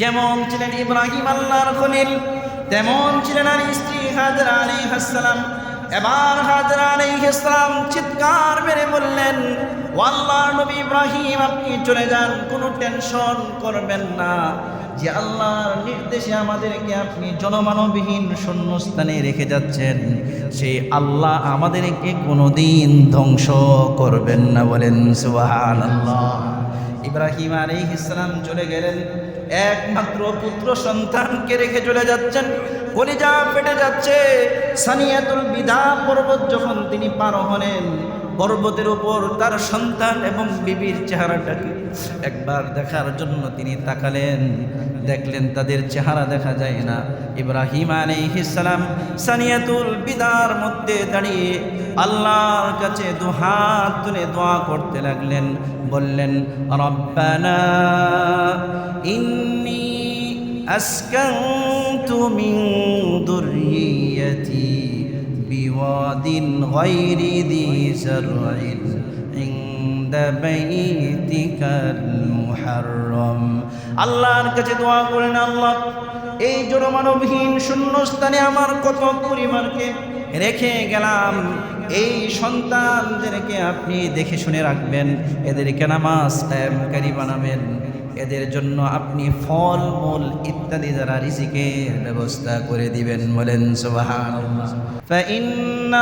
যেমন ছিলেন ইব্রাহিম আল্লাহর খলিল, তেমন ছিলেন আর স্ত্রী হাজরা আলাইহাসসালাম এবার হাজরা আলাইহিসসালাম চিৎকার মেরে বললেন ও আল্লাহর নবী ইব্রাহিম, আপনি চলে যান, কোনো টেনশন করবেন না। যে আল্লাহর নির্দেশে আমাদেরকে আপনি জনমানবহীন শূন্যস্থানে রেখে যাচ্ছেন সেই আল্লাহ আমাদেরকে কোনোদিন ধ্বংস করবেন না বলেন সুবাহান আল্লাহ ইব্রাহিম আলাইহিস ইসলাম চলে গেলেন। একমাত্র পুত্র সন্তানকে রেখে চলে যাচ্ছেন। কলিজা ফেটে যাচ্ছে। সানিয়াতুল বিদা পর্বত যখন তিনি পার হলেন, পর্বতের উপর তার সন্তান এবং বিবির চেহারাটাকে একবার দেখার জন্য তিনি তাকালেন। দেখলেন তাদের চেহারা দেখা যায় না। ইব্রাহিম আলাইহিসসালাম সানিয়াতুল বিদার মধ্যে দাঁড়িয়ে আল্লাহর কাছে দুহাত তুলে দোয়া করতে লাগলেন। বললেন রব্বানা ইন্নি আসকানতু মিন দুররিয়াতি বিওয়াদিন গায়রি দি জারইন عند بيتك المحرم আল্লাহর কাছে দোয়া করেন আল্লাহ এই জনমানবহীন শূন্যস্থানে আমার কত পরিবারকে রেখে গেলাম এই সন্তানদেরকে আপনি দেখে শুনে রাখবেন এদেরকে নামাজ কায়েমকারী বানাবেন এদের জন্য আপনি ফল মূল ইত্যাদি দ্বারা রিজিকের ব্যবস্থা করে দিবেন বলেন সুবহানাল্লাহ فإنَّ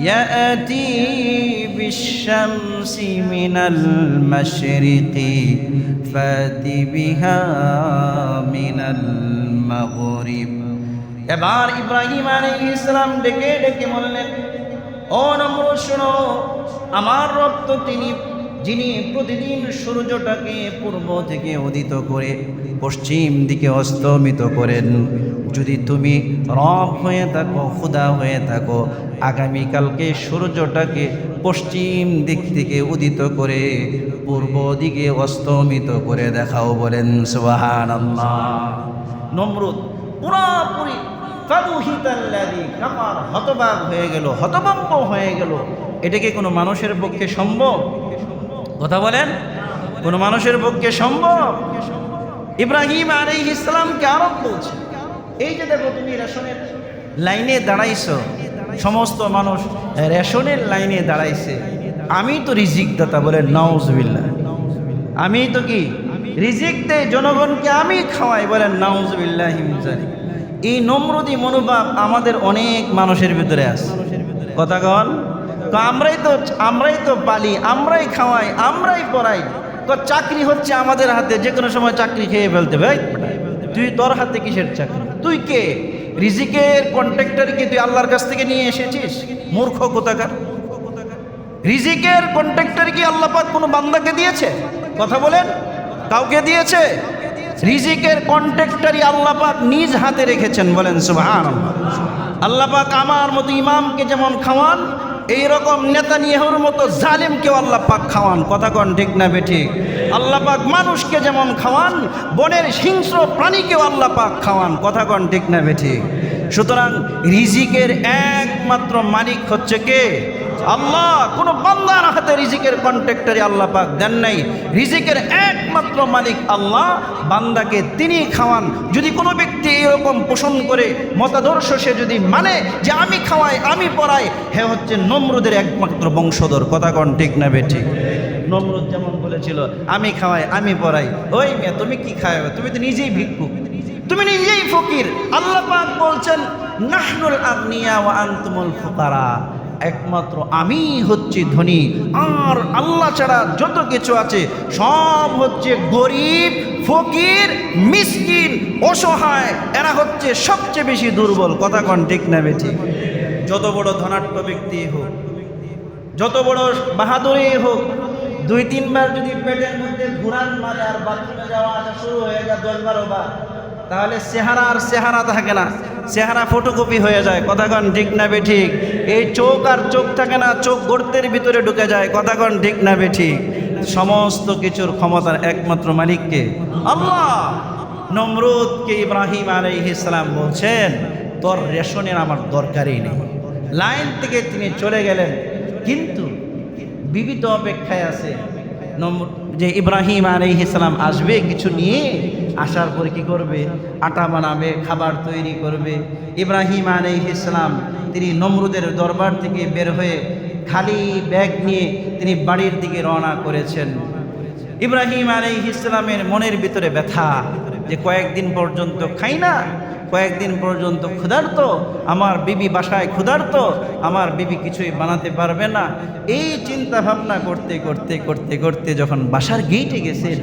يأتي بالشمس من المشرق فات بها من المغرب এবার ইব্রাহিম আলাইহিস ইসলাম ডেকে ডেকে বললেন, ও নমরুদ, শোনো, আমার রব তো তিনি, যিনি প্রতিদিন সূর্যটাকে পূর্ব থেকে উদিত করে পশ্চিম দিকে অস্তমিত করেন। যদি তুমি রব হয়ে থাকো, খুদা হয়ে থাকো, আগামীকালকে সূর্যটাকে পশ্চিম দিক থেকে উদিত করে পূর্ব দিকে অস্তমিত করে দেখাও বলেন সুবাহান নমরুদ পুরাপুরি হতবাক হয়ে গেল, হতভম্ব হয়ে গেল। এটা কি কোনো মানুষের পক্ষে সম্ভব? কথা বলেন। কোনো মানুষের পক্ষে সম্ভব? ইব্রাহিম আলাইহিস ইসলামকে আরব বলছে? এই যে দেখো তুমি রেশনের লাইনে দাঁড়াইছো, সমস্ত মানুষ রেশনের লাইনে দাঁড়াইছে। আমি তো রিজিক দাতা বলে নাউজবিল্লাহ। আমি তো কি? রিজিক দে জনগণকে আমি খাওয়াই বলেন নাউজবিল্লাহ হিমজানি এই নম্রদি মনোভাব আমাদের অনেক মানুষের ভিতরে আছে। কথা কন? আমরাই তো আমরাই তো পালি, আমরাই খাওয়াই, আমরাই পড়াই। তো চাকরি হচ্ছে আমাদের হাতে যে কোনো সময় চাকরি খেয়ে ফেলতে ভাই তুই তোর হাতে কিসের চাকরি? তুই কে? রিজিকের কন্ট্রাক্টরকে তুই আল্লাহর কাছ থেকে নিয়ে এসেছিস? মূর্খ কোথাকার? রিজিকের কন্ট্রাক্টর কি আল্লাহ পাক কোনো বান্দাকে দিয়েছে? কথা বলেন। কাউকে দিয়েছে? রিজিকের কন্ট্রাক্টরই আল্লাহ পাক নিজ হাতে রেখেছেন বলেন সুবহান আল্লাহ পাক আমার মতো ইমামকে যেমন খাওয়ান, এইরকম নেতা নিয়াহুর মতো জালিমকেও আল্লাহ পাক খাওয়ান। কথা কন ঠিক না বেঠিক আল্লাহ পাক মানুষকে যেমন খাওয়ান, বনের হিংস্র প্রাণীকেও আল্লাহ পাক খাওয়ান। কথা কন ঠিক না বেঠিক সুতরাং রিজিকের একমাত্র মালিক হচ্ছে কে? আল্লাহ, কোনো বান্দার হাতে রিজিকের কন্ট্রাক্টরে আল্লাহ পাক দেন নাই। রিজিকের একমাত্র মালিক আল্লাহ, বান্দাকে তিনি খাওয়ান। যদি কোনো ব্যক্তি এরকম পোষণ করে, মতাদর্শ সে যদি মানে যে আমি খাওয়াই, আমি পড়াই, হে হচ্ছে নমরুদের একমাত্র বংশধর। কথা কন ঠিক না বেঠিক নমরুদ যেমন বলেছিল, আমি খাওয়াই, আমি পড়াই। ওই মেয়ে, তুমি কি খাওয়াবে তুমি তো নিজেই ভিক্ষুক। তুমি নিজেই ফকির। আল্লাহ পাক বলছেন, নাহনুল আগনিয়া ওয়া আনতুমুল ফুকারা। একমাত্র আমি হচ্ছি ধনী। আর আল্লাহ ছাড়া যত কিছু আছে, সব হচ্ছে গরিব, ফকির, মিসকিন, অসহায়। এরা হচ্ছে সবচেয়ে বেশি দুর্বল। কথা কন ঠিক না বেঠি? যত বড় ধনাট্য ব্যক্তি হোক, যত বড় বাহাদুরি হোক, দুই তিনবার যদি পেটের মধ্যে ঘুরান মারে আর বাথরুমে যাওয়া আসা শুরু হয়ে যায়, দশ বারো বার তাহলে চেহারা আর চেহারা থাকে না। চেহারা ফটোকপি হয়ে যায়। কথা কন, ঠিক না বে ঠিক? এই চোখ আর চোখ থাকে না, চোখ গর্তের ভিতরে ঢুকে যায়। কথা কন, ঠিক না বে ঠিক? সমস্ত কিছুর ক্ষমতার একমাত্র মালিককে আল্লাহ। নমরুদকে ইব্রাহিম আলাইহিসসালাম বলছেন, তোর রেশনের আমার দরকারই নেই। লাইন থেকে তিনি চলে গেলেন। কিন্তু বিবিধ অপেক্ষায় আছে। যে ইব্রাহিম আলাইহিসালাম আসবে কিছু নিয়ে আসার পরে কি করবে? আটা বানাবে খাবার তৈরি করবে। ইব্রাহিম আলাইহিসালাম তিনি নমরুদের দরবার থেকে বের হয়ে খালি ব্যাগ নিয়ে তিনি বাড়ির দিকে রওনা করেছেন। ইব্রাহিম আলাইহিসালামের মনের ভিতরে ব্যথা যে কয়েকদিন পর্যন্ত খাই না, কয়েকদিন পর্যন্ত ক্ষুধার্ত, আমার বিবি বাসায় ক্ষুধার্ত, আমার বিবি কিছুই বানাতে পারবে না। এই চিন্তা ভাবনা করতে করতে করতে করতে যখন বাসার গেইটে গেছেন,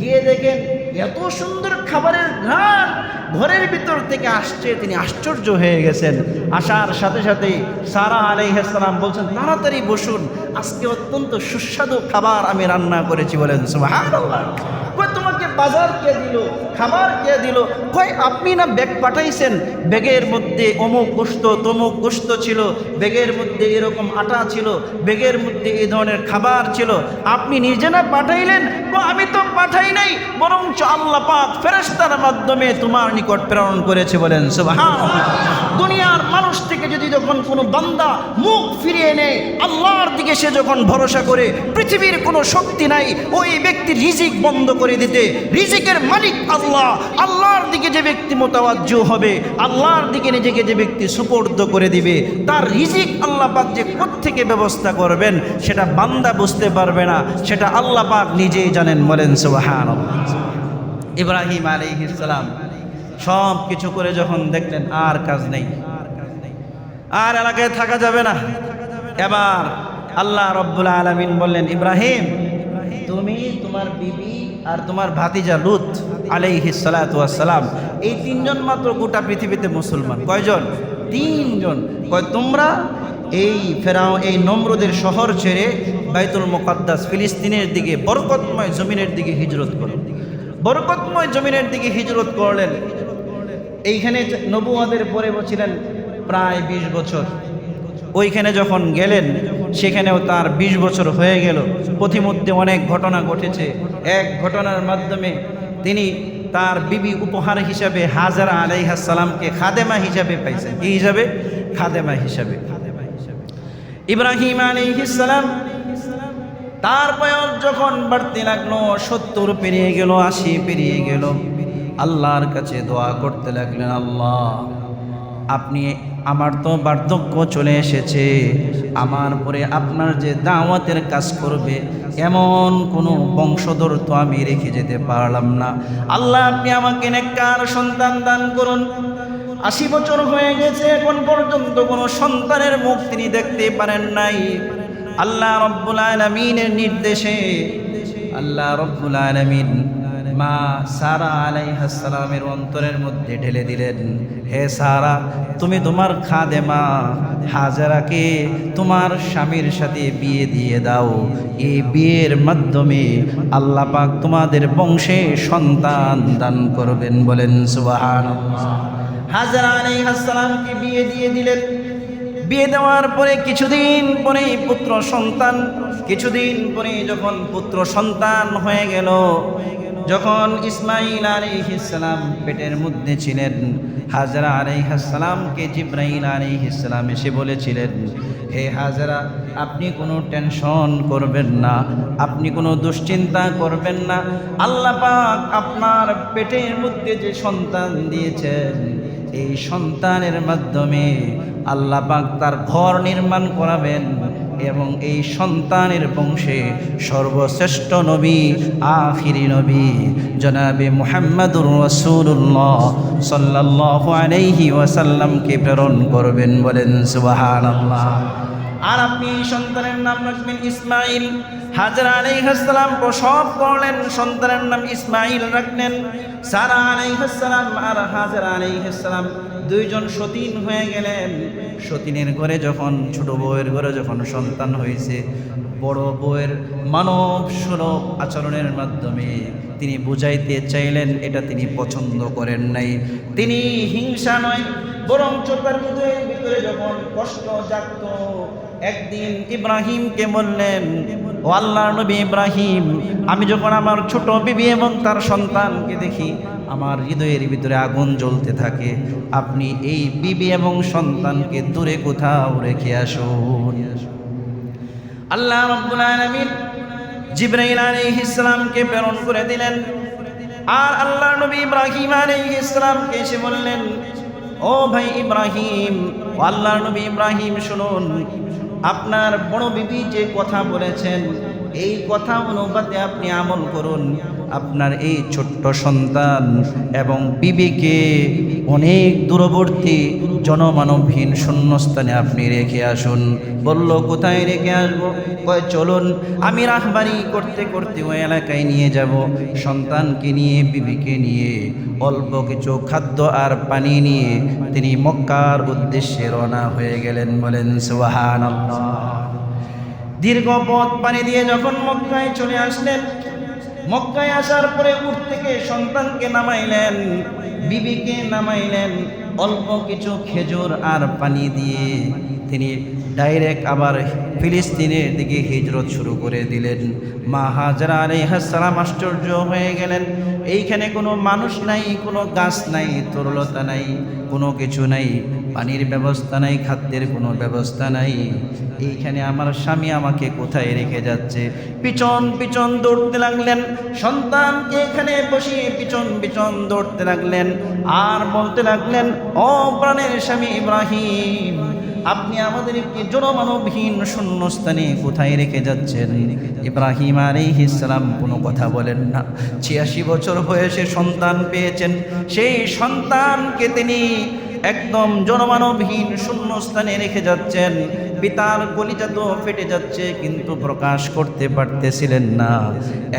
গিয়ে দেখেন এত সুন্দর খাবারের ঘ্রাণ ঘরের ভিতর থেকে আসছে, তিনি আশ্চর্য হয়ে গেছেন। আসার সাথে সাথে সারা আলাইহাসালাম বলছেন, তাড়াতাড়ি বসুন, আজকে অত্যন্ত সুস্বাদু খাবার আমি রান্না করেছি বলেন তোমাকে বাজার কে দিল খাবার কে দিল? কই আপনি না ব্যাগ পাঠাইছেন? ব্যাগের মধ্যে অমুক গোস্ত তমুক গোস্ত ছিল, ব্যাগের মধ্যে এরকম আটা ছিল, ব্যাগের মধ্যে এই ধরনের খাবার ছিল। আপনি নিজে না পাঠাইলেন? আমি তো পাঠাই নাই, বরঞ্চ আল্লাহ পাক ফেরেশতার মাধ্যমে তোমার নিকট প্রেরণ করেছে বলেন, সুবহানাল্লাহ। দুনিয়ার মানুষ থেকে যদি যখন কোনো বান্দা মুখ ফিরিয়ে নেয়, আল্লাহর দিকে সে যখন ভরসা করে, পৃথিবীর কোনো শক্তি নাই, ওই ব্যক্তি রিজিক বন্ধ করে দিতে। রিজিকের মালিক আল্লাহ। আল্লাহর দিকে যে ব্যক্তি মোতাবাজ্য হবে, আল্লাহর দিকে নিজেকে যে ব্যক্তি সুপর্দ করে দিবে, তার রিজিক আল্লাহ পাক যে থেকে ব্যবস্থা করবেন, সেটা বান্দা বুঝতে পারবে না। সেটা আল্লাহ পাক নিজেই জানেন, বলেন সুবাহান ইব্রাহিম আলাইহিসসালাম সব কিছু করে যখন দেখলেন, আর কাজ নেই। আর এলাকায় থাকা যাবে না। এবার আল্লাহ রব্বুল আলমিন বললেন, ইব্রাহিম, তুমি তোমার বিবি আর তোমার ভাতিজা লুত আলাইহিসালাম এই তিনজন মাত্র গোটা পৃথিবীতে মুসলমান। কয়জন? তিনজন। কয়, তোমরা এই ফেরাও, এই নম্রদের শহর ছেড়ে বাইতুল মোকাদ্দাস, ফিলিস্তিনের দিকে বরকতময় জমিনের দিকে হিজরত করো। বরকতময় জমিনের দিকে হিজরত করলেন। এইখানে নবুয়াদের পরে ছিলেন প্রায় ২০ বছর। ওইখানে যখন গেলেন, সেখানেও তার ২০ বছর হয়ে গেল। পথিমধ্যে অনেক ঘটনা ঘটেছে। এক ঘটনার মাধ্যমে তিনি তার বিবি উপহার হিসাবে হাজারা আলাইহাসালামকে খাদেমা হিসাবে পাইছেন। কি হিসাবে? খাদেমা হিসাবে। ইব্রাহিম আলাইহিসালাম তার বয়স যখন বাড়তে লাগল, সত্তর পেরিয়ে গেল, আশি পেরিয়ে গেল। আল্লাহর কাছে দোয়া করতে লাগলেন, আল্লাহ, আপনি আমার তো বার্ধক্য চলে এসেছে, আমার পরে আপনার যে দাওয়াতের কাজ করবে, এমন কোনো বংশধর তো আমি রেখে যেতে পারলাম না। আল্লাহ, আপনি আমাকে নেককার সন্তান দান করুন। আশি বছর হয়ে গেছে, এখন পর্যন্ত কোনো সন্তানের মুখ তিনি দেখতে পারেন নাই। আল্লাহ রব্বুল আলমিনের নির্দেশে, আল্লাহ রব্বুল আলমিন মা সারা আলাই আলাইহাসালামের অন্তরের মধ্যে ঢেলে দিলেন, হে সারা, তুমি তোমার খাদে মা হাজারাকে তোমার স্বামীর সাথে বিয়ে দিয়ে দাও। এই বিয়ের মাধ্যমে আল্লাহ পাক তোমাদের বংশে সন্তান দান করবেন বলেন সুবাহান হাজারা আলাই আলাইহাসালামকে বিয়ে দিয়ে দিলেন। বিয়ে দেওয়ার পরে কিছুদিন পরে পুত্র সন্তান, কিছুদিন পরে যখন পুত্র সন্তান হয়ে গেল যখন ইসমাইল আলাইহিসালাম পেটের মধ্যে ছিলেন, হাজরা আলাইহাসালামকে জিব্রাইল আলাইহিসালাম এসে বলেছিলেন, হে হাজরা, আপনি কোনো টেনশন করবেন না, আপনি কোনো দুশ্চিন্তা করবেন না। আল্লাহ পাক আপনার পেটের মধ্যে যে সন্তান দিয়েছেন, এই সন্তানের মাধ্যমে আল্লাহ পাক তার ঘর নির্মাণ করাবেন। এবং এই সন্তানের বংশে সর্বশ্রেষ্ঠ নবী, আখিরি নবী, জনাবে মোহাম্মদুর রসুল্লাহ সাল্লাহ আলাইহি ওয়াসাল্লামকে প্রেরণ করবেন বলেন সুবহানাল্লাহ। আর আপনি এই সন্তানের নাম রাখবেন ইসমাইল। হাজার আলাইহাসালাম প্রসব করলেন, সন্তানের নাম ইসমাইল রাখলেন। সারা আলাইহাসালাম আর হাজার আলাইহাসালাম দুইজন সতীন হয়ে গেলেন। সতীনের ঘরে যখন, ছোট বউয়ের ঘরে যখন সন্তান হয়েছে, বড় বউয়ের মানব সুলভ আচরণের মাধ্যমে তিনি বুঝাইতে চাইলেন, এটা তিনি পছন্দ করেন নাই। তিনি হিংসা নয়, বরং তার হৃদয়ের ভিতরে যখন কষ্ট জাগত একদিন ইব্রাহিমকে বললেন, ও আল্লাহ নবী ইব্রাহিম, আমি যখন আমার ছোট বিবি এবং তার সন্তানকে দেখি, আমার হৃদয়ের ভিতরে আগুন জ্বলতে থাকে। আপনি এই বিবি এবং সন্তানকে দূরে কোথাও রেখে আসুন। আল্লাহ রব্বুল আলামিন জিব্রাইল আলাইহিস সালামকে প্রেরণ করে দিলেন। আর আল্লাহ নবী ইব্রাহিম আলাইহিস সালামকে এসে বললেন, ও ভাই ইব্রাহিম, ও আল্লাহর নবী ইব্রাহিম, শুনুন আপনার বড় বিবি যে কথা বলেছেন এই কথা অনুপাতে আপনি আমল করুন। আপনার এই ছোট্ট সন্তান এবং বিবিকে অনেক দূরবর্তী জনমানবহীন শূন্যস্থানে আপনি রেখে আসুন। বলল, কোথায় রেখে আসব? কয়, চলুন, আমি রাহবারি করতে করতে ওই এলাকায় নিয়ে যাব। সন্তানকে নিয়ে, বিবিকে নিয়ে অল্প কিছু খাদ্য আর পানি নিয়ে তিনি মক্কার উদ্দেশ্যে রওনা হয়ে গেলেন। বলেন সুহান দীর্ঘ পথ পানি দিয়ে যখন মক্কায় চলে আসলেন মক্কায় আসার পরে উঠ থেকে সন্তানকে নামাইলেন, বিবিকে নামাইলেন, অল্প কিছু খেজুর আর পানি দিয়ে তিনি ডাইরেক্ট আবার ফিলিস্তিনের দিকে হিজরত শুরু করে দিলেন। মা হাজরা আলাইহাসালাম আশ্চর্য হয়ে গেলেন। এইখানে কোনো মানুষ নাই, কোনো গাছ নাই, তরলতা নাই, কোনো কিছু নাই। পানির ব্যবস্থা নাই, খাদ্যের কোনো ব্যবস্থা নাই। এইখানে আমার স্বামী আমাকে কোথায় রেখে যাচ্ছে? পিছন পিছন দৌড়তে লাগলেন। সন্তানকে এখানে বসিয়ে পিছন পিছন দৌড়তে লাগলেন। আর বলতে লাগলেন, ও প্রাণের স্বামী ইব্রাহিম, আপনি আমাদেরকে জনমানবহীন শূন্যস্থানে কোথায় রেখে যাচ্ছেন? ইব্রাহিম আলাইহিস সালাম কোনো কথা বলেন না। ছিয়াশি বছর বয়সে সন্তান পেয়েছেন। সেই সন্তানকে তিনি একদম জনমানবহীন শূন্য স্থানে রেখে যাচ্ছেন। পিতার কলিজা তো ফেটে যাচ্ছে, কিন্তু প্রকাশ করতে পারতেছিলেন না।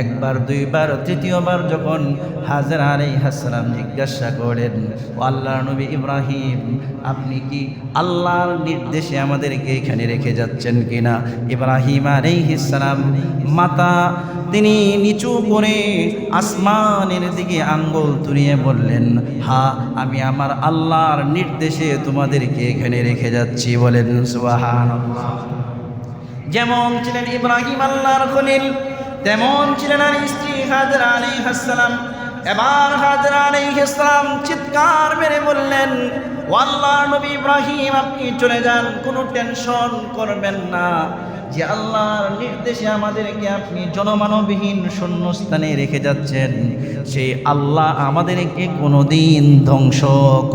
একবার, দুইবার, তৃতীয়বার যখন হাজার আলাই হাসলাম জিজ্ঞাসা করেন আল্লাহ নবী ইব্রাহিম, আপনি কি আল্লাহর নির্দেশে আমাদেরকে এখানে রেখে যাচ্ছেন কিনা? ইব্রাহিম আলাইহিসালাম মাতা, তিনি নিচু করে আসমানের দিকে আঙ্গুল তুলিয়ে বললেন, হা, আমি আমার আল্লাহর নির্দেশে তোমাদেরকে এখানে রেখে যাচ্ছি। বলেন সুবাহান যেমন ছিলেন ইব্রাহিম আল্লাহর খলিল, তেমন ছিলেন আর স্ত্রী হাজরা আলী হাসালাম এবার হাজরা আলী হাসলাম চিৎকার মেরে বললেন আল্লাহ নবী ইব্রাহিম, আপনি চলে যান, কোনো টেনশন করবেন না। যে আল্লাহর নির্দেশে আমাদেরকে আপনি জনমানবহীন শূন্যস্থানে রেখে যাচ্ছেন, সেই আল্লাহ আমাদেরকে কোনোদিন ধ্বংস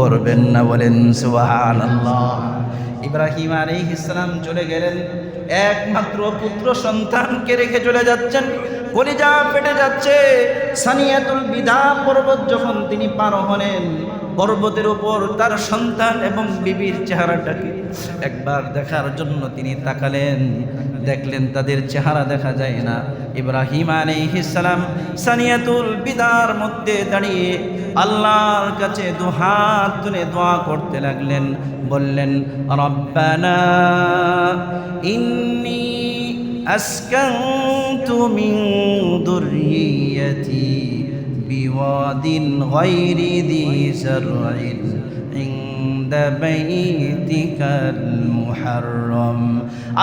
করবেন না বলেন সুবাহান আল্লাহ ইব্রাহিম আলী ইসলাম চলে গেলেন। একমাত্র পুত্র সন্তানকে রেখে চলে যাচ্ছেন। কলিজা ফেটে যাচ্ছে। সানিয়াতুল বিধা পর্বত যখন তিনি পার হলেন, পর্বতের ওপর তার সন্তান এবং বিবির চেহারাটাকে একবার দেখার জন্য তিনি তাকালেন। দেখলেন তাদের চেহারা দেখা যায় না ইব্রাহিম আলাইহিসালাম সানিয়াতুল বিদার মধ্যে দাঁড়িয়ে আল্লাহর কাছে দুহাত তুলে দোয়া করতে লাগলেন বললেন রব্বানা ইন্নি আসকান্তু মিন দুররিয়াতি বিওয়াদিন গায়রি দি জারইন عند بيتك المحرم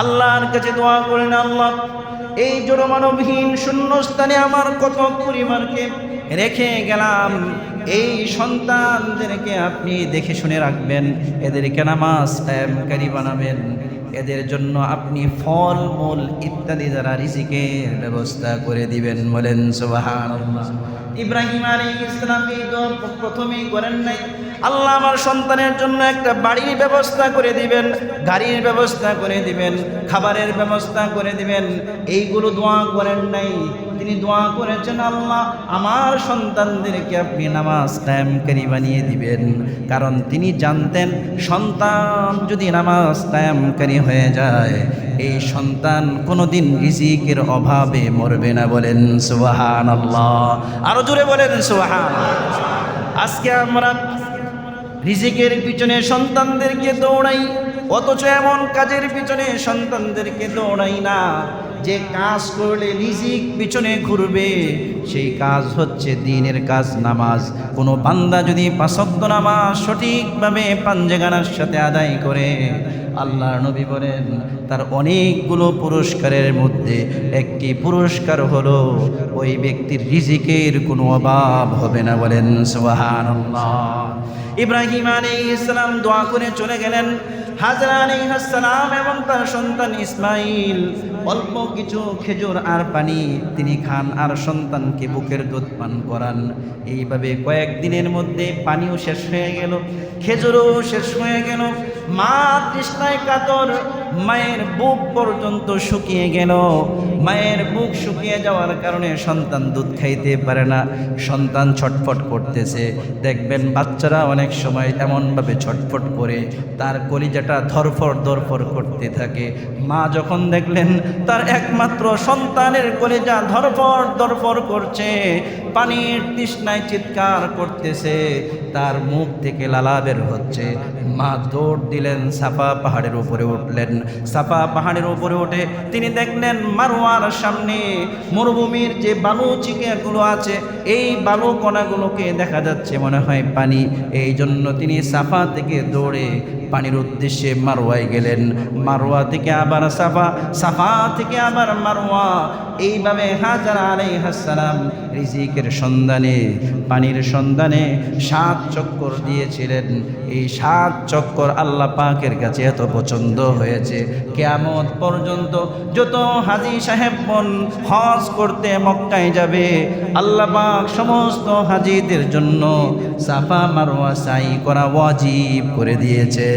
আল্লাহর কাছে দোয়া করেন, আল্লাহ, এই জড়মানবহীন শূন্যস্থানে আমার কত পরিবারকে রেখে গেলাম। এই সন্তানদেরকে আপনি দেখে শুনে রাখবেন, এদেরকে নামাজ কায়েমকারী বানাবেন, এদের জন্য আপনি ফল মূল ইত্যাদি দ্বারা রিজিকের ব্যবস্থা করে দিবেন, বলেন সুবহানাল্লাহ। ইব্রাহিম আলাইহিস ইসলাম এই প্রথমেই করেন নাই। আল্লাহ আমার সন্তানের জন্য একটা বাড়ির ব্যবস্থা করে দিবেন, গাড়ির ব্যবস্থা করে দিবেন, খাবারের ব্যবস্থা করে দিবেন। এইগুলো দোয়া করেন নাই। তিনি দোয়া করেছেন, আল্লাহ আমার সন্তানদেরকে আপনি নামাজ কায়েমকারী বানিয়ে দিবেন। কারণ তিনি জানতেন, সন্তান যদি নামাজ কায়েমকারী হয়ে যায়, এই সন্তান কোনোদিন রিজিকের অভাবে মরবে না বলেন সুবাহান আল্লাহ আরও জোরে বলেন সুবাহান আজকে আমরা রিজিকের পিছনে সন্তানদেরকে দৌড়াই, অথচ এমন কাজের পিছনে সন্তানদেরকে দৌড়াই না। যে কাজ করলে রিজিক পিছনে ঘুরবে, সেই কাজ হচ্ছে দিনের কাজ, নামাজ। কোনো বান্দা যদি পাঁচক্ত নামাজ সঠিকভাবে পাঞ্জেগানার সাথে আদায় করে আল্লাহ নবী বলেন, তার অনেকগুলো পুরস্কারের মধ্যে একটি পুরস্কার হলো, ওই ব্যক্তির রিজিকের কোনো অভাব হবে না বলেন, সুবহানাল্লাহ। ইব্রাহিম আলাইহিস ইসলাম দোয়া করে চলে গেলেন। হাজরা আলাইহিস সালাম এবং তার সন্তান ইসমাইল, অল্প কিছু খেজুর আর পানি তিনি খান আর সন্তানকে বুকের দুধ পান করান। এইভাবে কয়েকদিনের মধ্যে পানিও শেষ হয়ে গেল, খেজুরও শেষ হয়ে গেল। মা তৃষ্ণায় কাতর মায়ের বুক পর্যন্ত শুকিয়ে গেল। মায়ের বুক শুকিয়ে যাওয়ার কারণে সন্তান দুধ খাইতে পারে না, সন্তান ছটফট করতেছে। দেখবেন বাচ্চারা অনেক সময় এমনভাবে ছটফট করে, তার কলিজাটা ধরফর ধরফর করতে থাকে। মা যখন দেখলেন তার একমাত্র সন্তানের কলিজা ধরফর ধরফর করছে, পানির তৃষ্ণায় চিৎকার করতেছে, তার মুখ থেকে লালা বের হচ্ছে। মা দৌড় দিলেন, সাফা পাহাড়ের উপরে উঠলেন। সাফা পাহাড়ের উপরে উঠে তিনি দেখলেন মারোয়ার সামনে মরুভূমির যে বালু চিকাগুলো আছে, এই বালু কণাগুলোকে দেখা যাচ্ছে মনে হয় পানি। এই জন্য তিনি সাফা থেকে দৌড়ে পানির উদ্দেশ্যে মারোয়ায় গেলেন। মারোয়া থেকে আবার সাফা সাফা থেকে আবার মারোয়া এইভাবে হাজার আলাই হাসালাম রিজিকের সন্ধানে, পানির সন্ধানে সাত চক্কর দিয়েছিলেন। এই সাত চক্কর আল্লাহ পাকের কাছে এত পছন্দ হয়েছে। কেয়ামত পর্যন্ত যত হাজি সাহেব বোন হজ করতে মক্কায় যাবে, আল্লাহ পাক সমস্ত হাজিদের জন্য সাফা মারোয়া সাই করা ওয়াজিব করে দিয়েছে।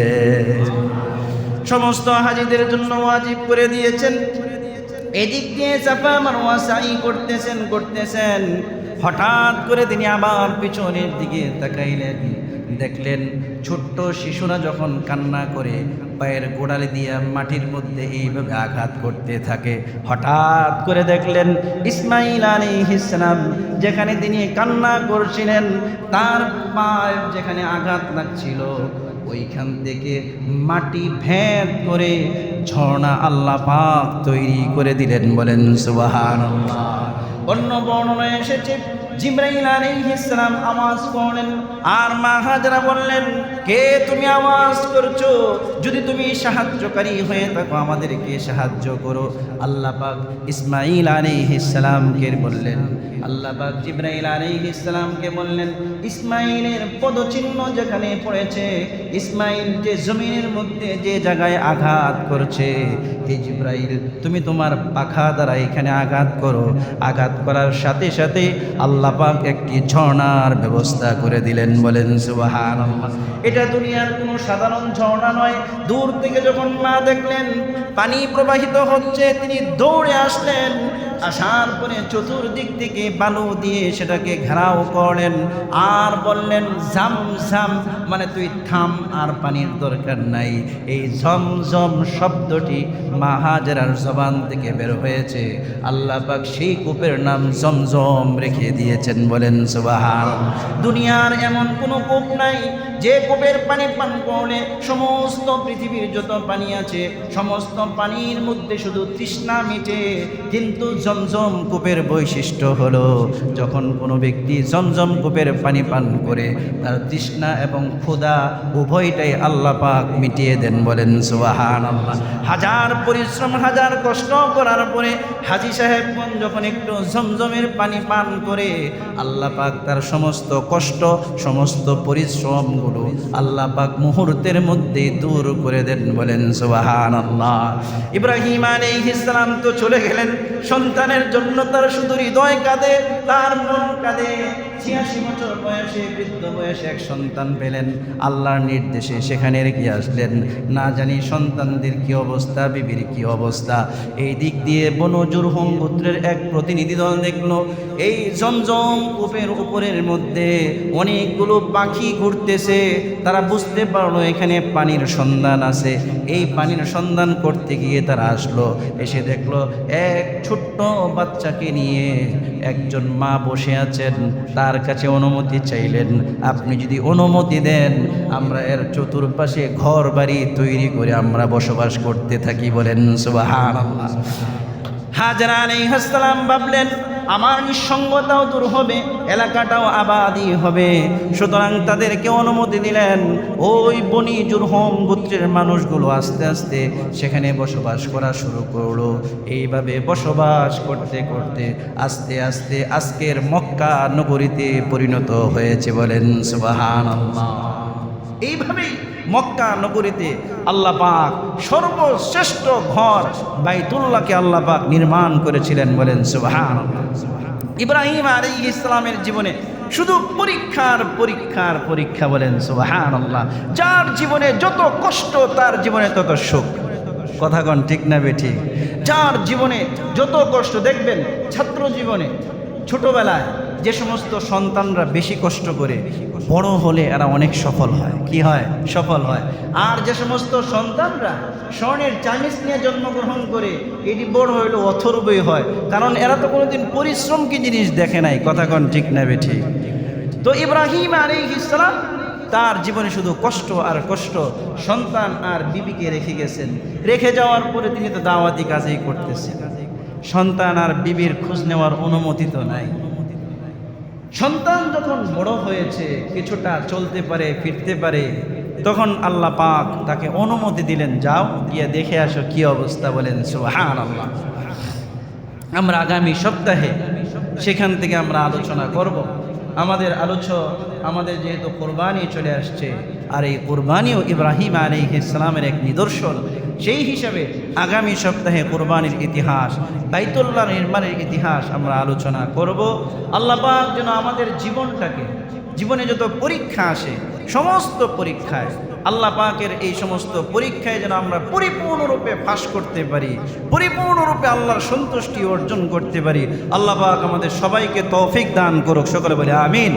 সমস্ত হাজিদের জন্য ওয়াজিব করে দিয়েছেন। এদিক দিয়ে চাপা মারোয়া সাই করতেছেন করতেছেন। হঠাৎ করে তিনি আবার পিছনের দিকে তাকাইলেন, দেখলেন ছোট্ট শিশুরা যখন কান্না করে, পায়ের গোড়ালি দিয়ে মাটির মধ্যে এইভাবে আঘাত করতে থাকে। হঠাৎ করে দেখলেন ইসমাইল আলী ইসলাম যেখানে তিনি কান্না করছিলেন, তার পায়ের যেখানে আঘাত লাগছিল, ওইখান থেকে মাটি ভেদ করে ঝর্ণা আল্লাহ পাক তৈরি করে দিলেন। বলেন সুবাহান অন্য বর্ণনায় এসেছে জিব্রাইল আলাইহিস সালাম আওয়াজ করলেন। আর মা হাজরা বললেন, কে তুমি আওয়াজ করছ? যদি তুমি সাহায্যকারী হয়ে থাকো, আমাদেরকে সাহায্য করো। আল্লাহ পাক ইসমাইল আলাইহিস সালামকে বললেন। আল্লাহ পাক জিব্রাইল আলাইহিস সালামকে বললেন ইসমাইলের পদচিহ্ন যেখানে পড়েছে ইসমাইল যে জমিনের মধ্যে যে জায়গায় আঘাত করছে, হে জিব্রাইল, তুমি তোমার পাখা দ্বারা এখানে আঘাত করো। আঘাত করার সাথে সাথে আল্লাহ পাক একটি ঝর্ণার ব্যবস্থা করে দিলেন, বলেন সুবাহান এটা দুনিয়ার কোনো সাধারণ ঝর্ণা নয়। দূর থেকে যখন মা দেখলেন, পানি প্রবাহিত হচ্ছে, তিনি দৌড়ে আসলেন। আসার পরে চতুর্দিক থেকে বালু দিয়ে সেটাকে ঘেরাও করলেন আর বললেন ঝাম ঝাম মানে তুই থাম, আর পানির দরকার নাই। এই ঝমঝম শব্দটি মা হাজারার জবান থেকে বের হয়েছে। আল্লাহ পাক সেই কূপের নাম জমজম রেখে দিয়েছেন, বলেন, সুবাহান দুনিয়ার এমন কোনো কূপ নাই যে কূপের পানি পান করলে সমস্ত পৃথিবীর যত পানি আছে, সমস্ত পানির মধ্যে শুধু তৃষ্ণা মিটে। কিন্তু জমজম কূপের বৈশিষ্ট্য হলো, যখন কোনো ব্যক্তি জমজম কূপের পানি পান করে, তার তৃষ্ণা এবং ক্ষুধা উভয়টাই আল্লাহ পাক মিটিয়ে দেন, বলেন সুবাহান হাজার পরিশ্রম, হাজার কষ্ট করার পরে হাজি সাহেব যখন একটু জমজমের পানি পান করে, আল্লাহ পাক তার সমস্ত কষ্ট, সমস্ত পরিশ্রমগুলো আল্লাহ পাক মুহূর্তের মধ্যে দূর করে দেন, বলেন সুবাহান আল্লাহ ইব্রাহিম আলাইহিস সালাম তো চলে গেলেন সন্তানের জন্য তার শুধু হৃদয় কাঁদে, তার মন কাঁদে। ছিয়াশি বছর বয়সে, বৃদ্ধ বয়সে এক সন্তান পেলেন। আল্লাহর নির্দেশে সেখানে রেখে আসলেন। না জানি সন্তানদের কি অবস্থা, বিবির কি অবস্থা। এই দিক দিয়ে বনজুর হোম পুত্রের এক প্রতিনিধি দল দেখল, এই জমজম কূপের উপরের মধ্যে অনেকগুলো পাখি ঘুরতেছে। তারা বুঝতে পারল এখানে পানির সন্ধান আছে। এই পানির সন্ধান করতে গিয়ে তারা আসলো। এসে দেখল, এক ছোট্ট বাচ্চাকে নিয়ে একজন মা বসে আছেন, তার কাছে অনুমতি চাইলেন। আপনি যদি অনুমতি দেন, আমরা এর চতুর্পাশে ঘর বাড়ি তৈরি করে আমরা বসবাস করতে থাকি বলেন সুবাহ হাজার আলাইহিস সালাম ভাবলেন আমার নিঃসঙ্গতাও দূর হবে, এলাকাটাও আবাদি হবে। সুতরাং তাদেরকে অনুমতি দিলেন, ওই বনি জুরহম গোত্রের মানুষগুলো আস্তে আস্তে সেখানে বসবাস করা শুরু করল। এইভাবে বসবাস করতে করতে আস্তে আস্তে আজকের মক্কা নগরীতে পরিণত হয়েছে বলেন সুবাহান এইভাবেই মক্কা নগরীতে আল্লাহ পাক সর্বশ্রেষ্ঠ ঘর বাইতুল্লাহকে আল্লাহ পাক নির্মাণ করেছিলেন বলেন সুবাহান ইব্রাহিম আলী ইসলামের জীবনে শুধু পরীক্ষার পরীক্ষার পরীক্ষা বলেন সুবাহান আল্লাহ যার জীবনে যত কষ্ট, তার জীবনে তত সুখ। কথা কন ঠিক না বেঠিক যার জীবনে যত কষ্ট, দেখবেন ছাত্র জীবনে ছোটবেলায় যে সমস্ত সন্তানরা বেশি কষ্ট করে বড় হলে এরা অনেক সফল হয়। কি হয়? সফল হয়। আর যে সমস্ত সন্তানরা স্বর্ণের চাইনিজ নিয়ে জন্মগ্রহণ করে, এটি বড় হইলে অথর্বই হয়। কারণ এরা তো কোনোদিন পরিশ্রম কি জিনিস দেখে নাই, কথা কন ঠিক নেবে ঠিক। তো ইব্রাহিম আলী ইসলাম তার জীবনে শুধু কষ্ট আর কষ্ট সন্তান আর বিবিকে রেখে গেছেন। রেখে যাওয়ার পরে তিনি তো দাওয়াতি কাজেই করতেছেন। সন্তান আর বিবির খোঁজ নেওয়ার অনুমতি তো নাই। সন্তান যখন বড় হয়েছে, কিছুটা চলতে পারে, ফিরতে পারে, তখন আল্লাহ পাক তাকে অনুমতি দিলেন, যাও, গিয়ে দেখে আসো কি অবস্থা, বলেন সুহান আল্লাহ আমরা আগামী সপ্তাহে সেখান থেকে আমরা আলোচনা করব। আমাদের আলোচ আমাদের যেহেতু কোরবানি চলে আসছে, আর এই কোরবানিও ইব্রাহিম আলী ইসলামের এক নিদর্শন। সেই হিসাবে আগামী সপ্তাহে কোরবানির ইতিহাস, বাইতুল্লাহ নির্মাণের ইতিহাস আমরা আলোচনা করব। আল্লাহ পাক যেন আমাদের জীবনটাকে, জীবনে যত পরীক্ষা আসে, সমস্ত পরীক্ষায়, আল্লাহ পাকের এই সমস্ত পরীক্ষায় যেন আমরা পরিপূর্ণরূপে ফাঁস করতে পারি, পরিপূর্ণরূপে আল্লাহর সন্তুষ্টি অর্জন করতে পারি। আল্লাহ পাক আমাদের সবাইকে তৌফিক দান করুক, সকলে বলে আমিন।